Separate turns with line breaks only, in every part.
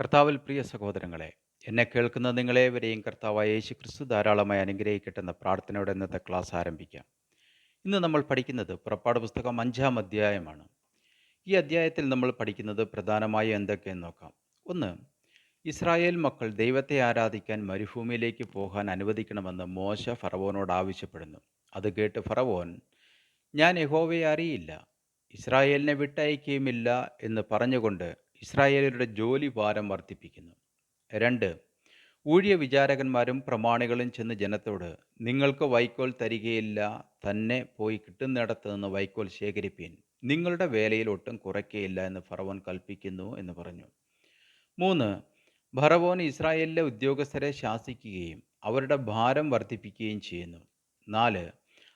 കർത്താവിൽ പ്രിയ സഹോദരങ്ങളെ എന്നെ കേൾക്കുന്ന നിങ്ങളേവരെയും കർത്താവായ യേശു ക്രിസ്തു ധാരാളമായി അനുഗ്രഹിക്കട്ടെന്ന പ്രാർത്ഥനയോടെ ഇന്നത്തെ ക്ലാസ് ആരംഭിക്കാം. ഇന്ന് നമ്മൾ പഠിക്കുന്നത് പുറപ്പാട് പുസ്തകം അഞ്ചാം അധ്യായമാണ്. ഈ അധ്യായത്തിൽ നമ്മൾ പഠിക്കുന്നത് പ്രധാനമായും എന്തൊക്കെയെന്ന് നോക്കാം. ഒന്ന് ഇസ്രായേൽ മക്കൾ ദൈവത്തെ ആരാധിക്കാൻ മരുഭൂമിയിലേക്ക് പോകാൻ അനുവദിക്കണമെന്ന് മോശ ഫറവോനോട് ആവശ്യപ്പെടുന്നു. അത് കേട്ട് ഫറവോൻ ഞാൻ യഹോവയെ അറിയില്ല ഇസ്രായേലിനെ വിട്ടയക്കുകയുമില്ല എന്ന് പറഞ്ഞുകൊണ്ട് ഇസ്രായേലരുടെ ജോലി ഭാരം വർദ്ധിപ്പിക്കുന്നു. രണ്ട് ഊഴിയ വിചാരകന്മാരും പ്രമാണികളും ചെന്ന് ജനത്തോട് നിങ്ങൾക്ക് വൈക്കോൽ തരികയില്ല തന്നെ പോയി കിട്ടുന്നിടത്ത് നിന്ന് വൈക്കോൽ ശേഖരിപ്പീൻ. നിങ്ങളുടെ വേലയിൽ ഒട്ടും കുറയ്ക്കുകയില്ല എന്ന് ഫറവോൻ കൽപ്പിക്കുന്നു എന്ന് പറഞ്ഞു. മൂന്ന് ഫറവോൻ ഇസ്രായേലിലെ ഉദ്യോഗസ്ഥരെ ശാസിക്കുകയും അവരുടെ ഭാരം വർദ്ധിപ്പിക്കുകയും ചെയ്യുന്നു. നാല്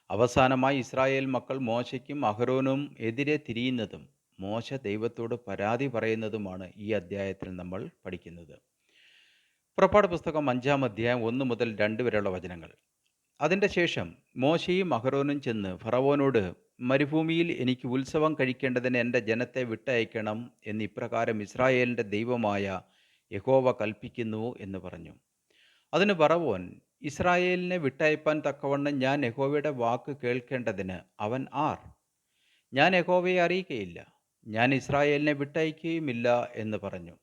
അവസാനമായി ഇസ്രായേൽ മക്കൾ മോശയ്ക്കും അഹ്റോനും എതിരെ തിരിയുന്നതും മോശ ദൈവത്തോട് പരാതി പറയുന്നതുമാണ് ഈ അധ്യായത്തിൽ നമ്മൾ പഠിക്കുന്നത്. പുറപ്പാട് പുസ്തകം അഞ്ചാം അധ്യായം ഒന്ന് മുതൽ രണ്ട് വരെയുള്ള വചനങ്ങൾ. അതിന്റെ ശേഷം മോശയും അഹ്റോനും ചെന്ന് ഫറവോനോട് മരുഭൂമിയിൽ എനിക്ക് ഉത്സവം കഴിക്കേണ്ടതിന് എന്റെ ജനത്തെ വിട്ടയക്കണം എന്ന് ഇപ്രകാരം ഇസ്രായേലിന്റെ ദൈവമായ യഹോവ കൽപ്പിക്കുന്നു എന്ന് പറഞ്ഞു. അതിന് പറവോൻ ഇസ്രായേലിനെ വിട്ടയപ്പാൻ തക്കവണ്ണം ഞാൻ യഹോവയുടെ വാക്ക് കേൾക്കേണ്ടതിന് അവൻ ആർ? ഞാൻ യഹോവയെ അറിയുകയില്ല ഞാൻ ഇസ്രായേലിനെ വിട്ടയക്കുകയുമില്ല എന്ന് പറഞ്ഞു.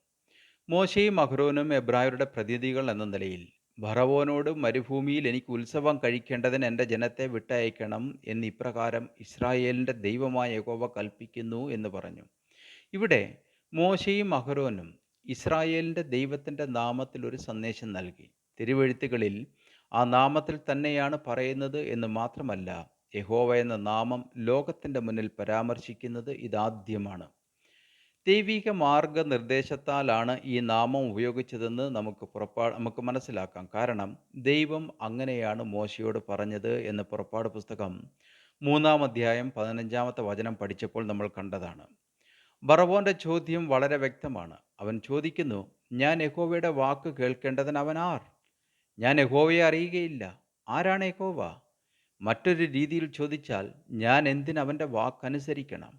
മോശയും അഹ്റോനും എബ്രായരുടെ പ്രതിനിധികൾ എന്ന നിലയിൽ ഭറവോനോട് മരുഭൂമിയിൽ എനിക്ക് ഉത്സവം കഴിക്കേണ്ടതിന് എന്റെ ജനത്തെ വിട്ടയക്കണം എന്ന് ഇപ്രകാരം ഇസ്രായേലിന്റെ ദൈവമായ യഹോവ കൽപ്പിക്കുന്നു എന്ന് പറഞ്ഞു. ഇവിടെ മോശയും അഹ്റോനും ഇസ്രായേലിന്റെ ദൈവത്തിന്റെ നാമത്തിൽ ഒരു സന്ദേശം നൽകി. തിരുവെഴുത്തുകളിൽ ആ നാമത്തിൽ തന്നെയാണ് പറയുന്നത് എന്ന് മാത്രമല്ല യഹോവ എന്ന നാമം ലോകത്തിന്റെ മുന്നിൽ പരാമർശിക്കുന്നത് ഇതാദ്യമാണ്. ദൈവിക മാർഗനിർദ്ദേശത്താലാണ് ഈ നാമം ഉപയോഗിച്ചതെന്ന് നമുക്ക് പുറപ്പാ നമുക്ക് മനസ്സിലാക്കാം. കാരണം ദൈവം അങ്ങനെയാണ് മോശയോട് പറഞ്ഞത് എന്ന് പുറപ്പാട് പുസ്തകം മൂന്നാം അധ്യായം പതിനഞ്ചാമത്തെ വചനം പഠിച്ചപ്പോൾ നമ്മൾ കണ്ടതാണ്. ബറവോന്റെ ചോദ്യം വളരെ വ്യക്തമാണ്. അവൻ ചോദിക്കുന്നു ഞാൻ യഹോവയുടെ വാക്ക് കേൾക്കേണ്ടതിന് അവൻ ആർ? ഞാൻ യഹോവയെ അറിയുകയില്ല. ആരാണ് യഹോവ? മറ്റൊരു രീതിയിൽ ചോദിച്ചാൽ ഞാൻ എന്തിനവന്റെ വാക്കനുസരിക്കണം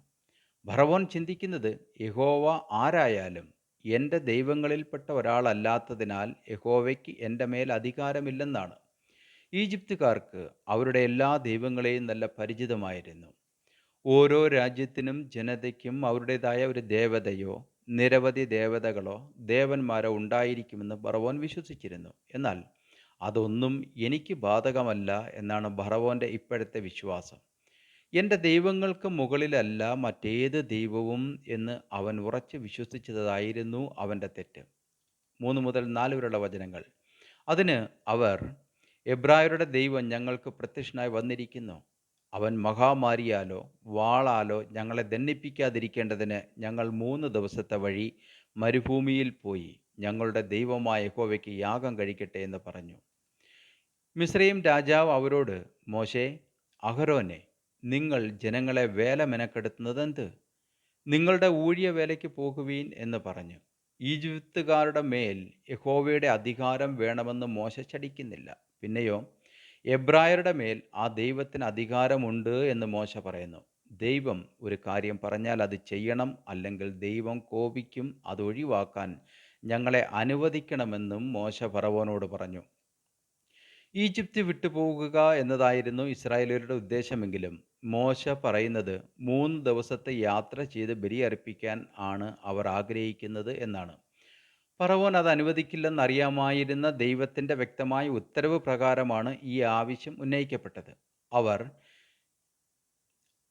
ഭറവോൻ ചിന്തിക്കുന്നത് യഹോവ ആരായാലും എന്റെ ദൈവങ്ങളിൽപ്പെട്ട ഒരാളല്ലാത്തതിനാൽ യഹോവയ്ക്ക് എന്റെ മേൽ അധികാരമില്ലെന്നാണ്. ഈജിപ്തുകാർക്ക് അവരുടെ എല്ലാ ദൈവങ്ങളെയും നല്ല പരിചിതമായിരുന്നു. ഓരോ രാജ്യത്തിനും ജനതയ്ക്കും അവരുടേതായ ഒരു ദേവതയോ നിരവധി ദേവതകളോ ദേവന്മാരോ ഉണ്ടായിരിക്കുമെന്ന് ബറവോൻ വിശ്വസിച്ചിരുന്നു. എന്നാൽ അതൊന്നും എനിക്ക് ബാധകമല്ല എന്നാണ് ഭറവോന്റെ ഇപ്പോഴത്തെ വിശ്വാസം. എന്റെ ദൈവങ്ങൾക്ക് മുകളിലല്ല മറ്റേത് ദൈവവും എന്ന് അവൻ ഉറച്ച് വിശ്വസിച്ചതായിരുന്നു അവന്റെ തെറ്റ്. മൂന്ന് മുതൽ നാല് വരെയുള്ള വചനങ്ങൾ. അതിന് അവർ എബ്രായരുടെ ദൈവം ഞങ്ങൾക്ക് പ്രത്യക്ഷനായി വന്നിരിക്കുന്നു. അവൻ മഹാമാരിയാലോ വാളാലോ ഞങ്ങളെ ദണ്ണിപ്പിക്കാതിരിക്കേണ്ടതിന് ഞങ്ങൾ മൂന്ന് ദിവസത്തെ വഴി മരുഭൂമിയിൽ പോയി ഞങ്ങളുടെ ദൈവമായ യഹോവയ്ക്ക് യാഗം കഴിക്കട്ടെ എന്ന് പറഞ്ഞു. മിശ്രയും രാജാവ് അവരോട് മോശെ അഹരോനെ നിങ്ങൾ ജനങ്ങളെ വേല മെനക്കെടുത്തുന്നതെന്ത്? നിങ്ങളുടെ ഊഴിയ വേലയ്ക്ക് പോകുവീൻ എന്ന് പറഞ്ഞു. ഈജിപ്തുകാരുടെ മേൽ യഹോവയുടെ അധികാരം വേണമെന്ന് മോശ ചടിക്കുന്നില്ല പിന്നെയോ എബ്രായരുടെ മേൽ ആ ദൈവത്തിന് അധികാരമുണ്ട് എന്ന് മോശ പറയുന്നു. ദൈവം ഒരു കാര്യം പറഞ്ഞാൽ അത് ചെയ്യണം അല്ലെങ്കിൽ ദൈവം കോപിക്കും അതൊഴിവാക്കാൻ ഞങ്ങളെ അനുവദിക്കണമെന്നും മോശ ഫറവോനോട് പറഞ്ഞു. ഈജിപ്ത് വിട്ടുപോകുക എന്നതായിരുന്നു ഇസ്രായേലരുടെ ഉദ്ദേശമെങ്കിലും മോശ പറയുന്നത് മൂന്ന് ദിവസത്തെ യാത്ര ചെയ്ത് ബലി അർപ്പിക്കാൻ ആണ് അവർ ആഗ്രഹിക്കുന്നത് എന്നാണ്. പറവോൻ അത് അനുവദിക്കില്ലെന്നറിയാമായിരുന്ന ദൈവത്തിന്റെ വ്യക്തമായ ഉത്തരവ് പ്രകാരമാണ് ഈ ആവശ്യം ഉന്നയിക്കപ്പെട്ടത്. അവർ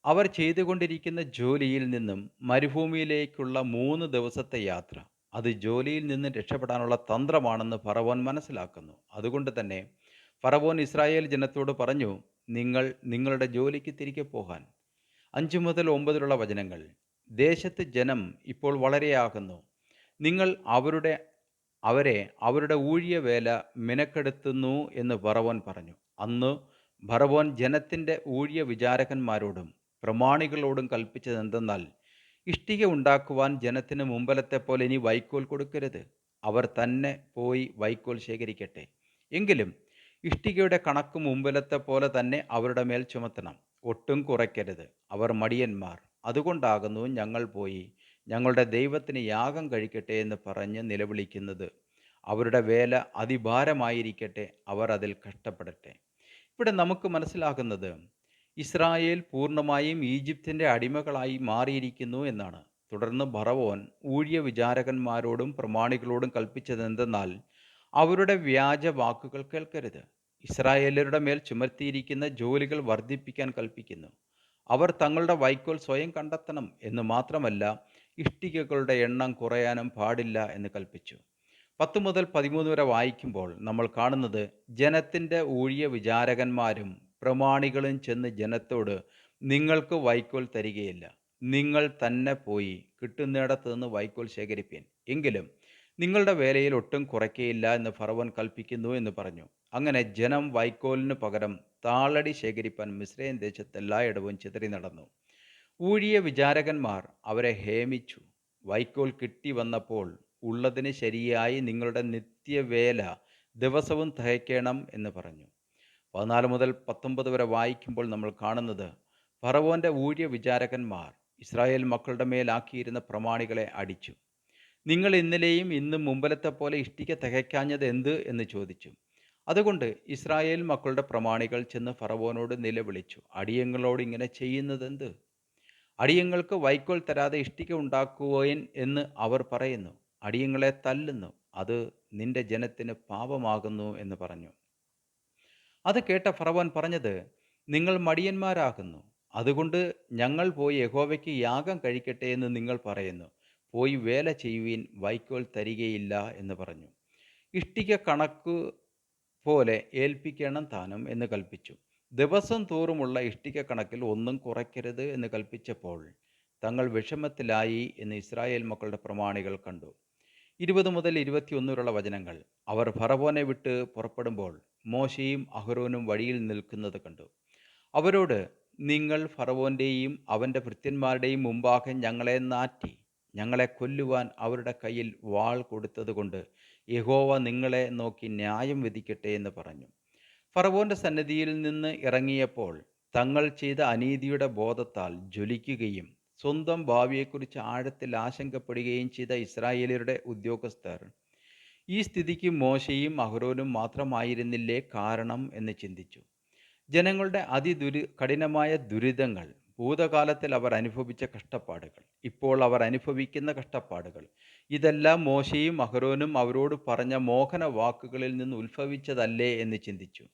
അവർ ചെയ്തുകൊണ്ടിരിക്കുന്ന ജോലിയിൽ നിന്നും മരുഭൂമിയിലേക്കുള്ള മൂന്ന് ദിവസത്തെ യാത്ര അത് ജോലിയിൽ നിന്ന് രക്ഷപ്പെടാനുള്ള തന്ത്രമാണെന്ന് ഫറവോൻ മനസ്സിലാക്കുന്നു. അതുകൊണ്ട് തന്നെ ഫറവോൻ ഇസ്രായേൽ ജനത്തോട് പറഞ്ഞു നിങ്ങൾ നിങ്ങളുടെ ജോലിക്ക് തിരികെ പോകാൻ. അഞ്ചു മുതൽ ഒമ്പതിലുള്ള വചനങ്ങൾ. ദേശത്ത് ജനം ഇപ്പോൾ വളരെയാകുന്നു. നിങ്ങൾ അവരുടെ അവരെ അവരുടെ ഊഴിയ വേല മിനക്കെടുത്തുന്നു എന്ന് ഫറവോൻ പറഞ്ഞു. അന്ന് ഭറവോൻ ജനത്തിന്റെ ഊഴിയ വിചാരകന്മാരോടും പ്രമാണികളോടും കൽപ്പിച്ചത് എന്തെന്നാൽ ഇഷ്ടിക ഉണ്ടാക്കുവാൻ ജനത്തിന് മുമ്പലത്തെ പോലെ ഇനി വൈക്കോൽ കൊടുക്കരുത്. അവർ തന്നെ പോയി വൈക്കോൽ ശേഖരിക്കട്ടെ. എങ്കിലും ഇഷ്ടികയുടെ കണക്ക് മുമ്പിലത്തെ പോലെ തന്നെ അവരുടെ മേൽ ചുമത്തണം. ഒട്ടും കുറയ്ക്കരുത്. അവർ മടിയന്മാർ. അതുകൊണ്ടാകുന്നു ഞങ്ങൾ പോയി. ഞങ്ങളുടെ ദൈവത്തിന് യാഗം കഴിക്കട്ടെ എന്ന് പറഞ്ഞ് നിലവിളിക്കുന്നത്. അവരുടെ വേല അതിഭാരമായിരിക്കട്ടെ. അവർ അതിൽ കഷ്ടപ്പെടട്ടെ. ഇവിടെ നമുക്ക് മനസ്സിലാകുന്നത് ഇസ്രായേൽ പൂർണമായും ഈജിപ്തിന്റെ അടിമകളായി മാറിയിരിക്കുന്നു എന്നാണ്. തുടർന്ന് ഭറവോൻ ഊഴിയ വിചാരകന്മാരോടും പ്രമാണികളോടും കൽപ്പിച്ചതെന്തെന്നാൽ അവരുടെ വ്യാജ വാക്കുകൾ കേൾക്കരുത്. ഇസ്രായേലരുടെ മേൽ ചുമർത്തിയിരിക്കുന്ന ജോലികൾ വർദ്ധിപ്പിക്കാൻ കൽപ്പിക്കുന്നു. അവർ തങ്ങളുടെ വൈക്കോൽ സ്വയം കണ്ടെത്തണം എന്ന് മാത്രമല്ല ഇഷ്ടികകളുടെ എണ്ണം കുറയാനും പാടില്ല എന്ന് കൽപ്പിച്ചു. പത്ത് മുതൽ പതിമൂന്ന് വരെ വായിക്കുമ്പോൾ നമ്മൾ കാണുന്നത് ജനത്തിന്റെ ഊഴിയ വിചാരകന്മാരും പ്രമാണികളും ചെന്ന് ജനത്തോട് നിങ്ങൾക്ക് വൈക്കോൽ തരികയില്ല. നിങ്ങൾ തന്നെ പോയി കിട്ടുന്നിടത്ത് നിന്ന് വൈക്കോൽ ശേഖരിപ്പീൻ. എങ്കിലും നിങ്ങളുടെ വേലയിൽ ഒട്ടും കുറയ്ക്കയില്ല എന്ന് ഫറവൻ കൽപ്പിക്കുന്നു എന്ന് പറഞ്ഞു. അങ്ങനെ ജനം വൈക്കോലിന് പകരം താളടി ശേഖരിപ്പാൻ മിശ്രയൻ ദേശത്ത് എല്ലായിടവും ചിതറി നടന്നു. ഊഴിയ വിചാരകന്മാർ അവരെ ഹേമിച്ചു. വൈക്കോൽ കിട്ടി വന്നപ്പോൾ ഉള്ളതിന് ശരിയായി നിങ്ങളുടെ നിത്യവേല ദിവസവും തയ്ക്കണം എന്ന് പറഞ്ഞു. പതിനാല് മുതൽ പത്തൊമ്പത് വരെ വായിക്കുമ്പോൾ നമ്മൾ കാണുന്നത് ഫറവോന്റെ ഊഴിയ വിചാരകന്മാർ ഇസ്രായേൽ മക്കളുടെ മേലാക്കിയിരുന്ന പ്രമാണികളെ അടിച്ചു. നിങ്ങൾ ഇന്നലെയും ഇന്നും മുമ്പലത്തെ പോലെ ഇഷ്ടിക തികയ്ക്കാഞ്ഞത് എന്ത്? എന്ന് ചോദിച്ചു. അതുകൊണ്ട് ഇസ്രായേൽ മക്കളുടെ പ്രമാണികൾ ചെന്ന് ഫറവോനോട് നിലവിളിച്ചു. അടിയങ്ങളോട് ഇങ്ങനെ ചെയ്യുന്നതെന്ത്? അടിയങ്ങൾക്ക് വൈക്കോൽ തരാതെ ഇഷ്ടിക ഉണ്ടാക്കുവേൻ എന്ന് അവർ പറയുന്നു. അടിയങ്ങളെ തല്ലുന്നു. അത് നിന്റെ ജനത്തിന് പാപമാകുന്നു എന്ന് പറഞ്ഞു. അത് കേട്ട ഫറവോൻ പറഞ്ഞത് നിങ്ങൾ മടിയന്മാരാകുന്നു. അതുകൊണ്ട് ഞങ്ങൾ പോയി യഹോവയ്ക്ക് യാഗം കഴിക്കട്ടെ എന്ന് നിങ്ങൾ പറയുന്നു. പോയി വേല ചെയ്യുവീൻ വൈക്കോൽ തരികയില്ല എന്ന് പറഞ്ഞു. ഇഷ്ടിക കണക്ക് പോലെ ഏൽപ്പിക്കണം താനും എന്ന് കൽപ്പിച്ചു. ദിവസം തോറുമുള്ള ഇഷ്ടിക കണക്കിൽ ഒന്നും കുറയ്ക്കരുത് എന്ന് കൽപ്പിച്ചപ്പോൾ തങ്ങൾ വിഷമത്തിലായി എന്ന് ഇസ്രായേൽ മക്കളുടെ പ്രമാണികൾ കണ്ടു. ഇരുപത് മുതൽ ഇരുപത്തിയൊന്ന് വരെയുള്ള വചനങ്ങൾ അവർ ഫറവോനെ വിട്ട് പുറപ്പെടുമ്പോൾ മോശയും അഹ്റോനും വഴിയിൽ നിൽക്കുന്നത് കണ്ടു. അവരോട് നിങ്ങൾ ഫറവോന്റെയും അവന്റെ ഭൃത്യന്മാരുടെയും മുമ്പാകെ ഞങ്ങളെ നാറ്റി ഞങ്ങളെ കൊല്ലുവാൻ അവരുടെ കയ്യിൽ വാൾ കൊടുത്തതുകൊണ്ട് യഹോവ നിങ്ങളെ നോക്കി ന്യായം വിധിക്കട്ടെ എന്ന് പറഞ്ഞു. ഫറവോന്റെ സന്നിധിയിൽ നിന്ന് ഇറങ്ങിയപ്പോൾ തങ്ങൾ ചെയ്ത അനീതിയുടെ ബോധത്താൽ ജ്വലിക്കുകയും സ്വന്തം ഭാവിയെക്കുറിച്ച് ആഴത്തിൽ ആശങ്കപ്പെടുകയും ചെയ്ത ഇസ്രായേലിയരുടെ ഉദ്യോഗസ്ഥർ ഈ സ്ഥിതിക്ക് മോശയും അഹ്റോനും മാത്രമായിരുന്നില്ലേ കാരണം? എന്ന് ചിന്തിച്ചു. ജനങ്ങളുടെ അതിദുരി കഠിനമായ ദുരിതങ്ങൾ ഭൂതകാലത്തിൽ അവർ അനുഭവിച്ച കഷ്ടപ്പാടുകൾ ഇപ്പോൾ അവർ അനുഭവിക്കുന്ന കഷ്ടപ്പാടുകൾ. ഇതെല്ലാം മോശയും അഹ്റോനും അവരോട് പറഞ്ഞ മോഹന വാക്കുകളിൽ നിന്ന് ഉത്ഭവിച്ചതല്ലേ എന്ന് ചിന്തിച്ചു.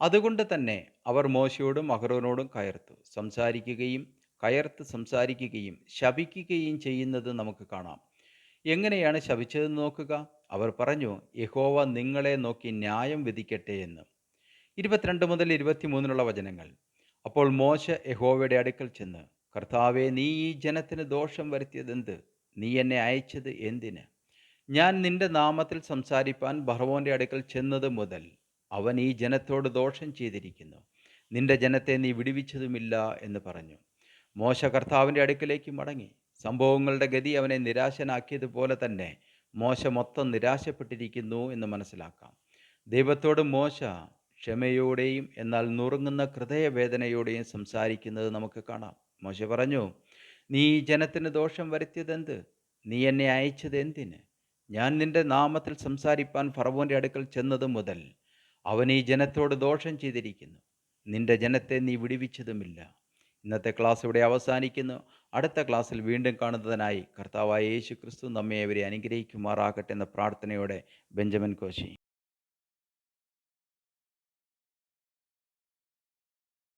അതുകൊണ്ട് തന്നെ അവർ മോശയോടും അഹ്റോനോടും കയർത്തു. സംസാരിക്കുകയും കയർത്ത് സംസാരിക്കുകയും ശപിക്കുകയും ചെയ്യുന്നത് നമുക്ക് കാണാം. എങ്ങനെയാണ് ശപിച്ചതെന്ന് നോക്കുക? അവർ പറഞ്ഞു യഹോവ നിങ്ങളെ നോക്കി ന്യായം വിധിക്കട്ടെ എന്ന്. ഇരുപത്തിരണ്ട് മുതൽ ഇരുപത്തിമൂന്നിനുള്ള വചനങ്ങൾ. അപ്പോൾ മോശ യഹോവയുടെ അടുക്കൽ ചെന്ന് കർത്താവെ നീ ഈ ജനത്തിന് ദോഷം വരുത്തിയതെന്ത്? നീ എന്നെ അയച്ചത് എന്തിന്? ഞാൻ നിന്റെ നാമത്തിൽ സംസാരിപ്പാൻ ഭർവോന്റെ അടുക്കൽ ചെന്നത് മുതൽ അവൻ ഈ ജനത്തോട് ദോഷം ചെയ്തിരിക്കുന്നു. നിന്റെ ജനത്തെ നീ വിടുവിച്ചതുമില്ല എന്ന് പറഞ്ഞു. മോശ കർത്താവിന്റെ അടുക്കലേക്ക് മടങ്ങി. സംഭവങ്ങളുടെ ഗതി അവനെ നിരാശനാക്കിയതുപോലെ തന്നെ മോശ മൊത്തം നിരാശപ്പെട്ടിരിക്കുന്നു എന്ന് മനസ്സിലാക്കാം. ദൈവത്തോട് മോശ ക്ഷമയോടെയും എന്നാൽ നുറുങ്ങുന്ന ഹൃദയവേദനയോടെയും സംസാരിക്കുന്നത് നമുക്ക് കാണാം. മോശ പറഞ്ഞു നീ ജനത്തിന് ദോഷം വരുത്തിയതെന്ത്? നീ എന്നെ അയച്ചത് എന്തിന്? ഞാൻ നിന്റെ നാമത്തിൽ സംസാരിപ്പാൻ ഫറവോന്റെ അടുക്കൽ ചെന്നത് മുതൽ അവൻ ഈ ജനത്തോട് ദോഷം ചെയ്തിരിക്കുന്നു. നിന്റെ ജനത്തെ നീ വിടുവിച്ചതുമില്ല. ഇന്നത്തെ ക്ലാസ് ഇവിടെ അവസാനിക്കുന്നു. അടുത്ത ക്ലാസ്സിൽ വീണ്ടും കാണുന്നതിനായി കർത്താവായ യേശു ക്രിസ്തു നമ്മെ അവരെ അനുഗ്രഹിക്കുമാറാകട്ടെ എന്ന പ്രാർത്ഥനയോടെ ബെഞ്ചമിൻ കോശി.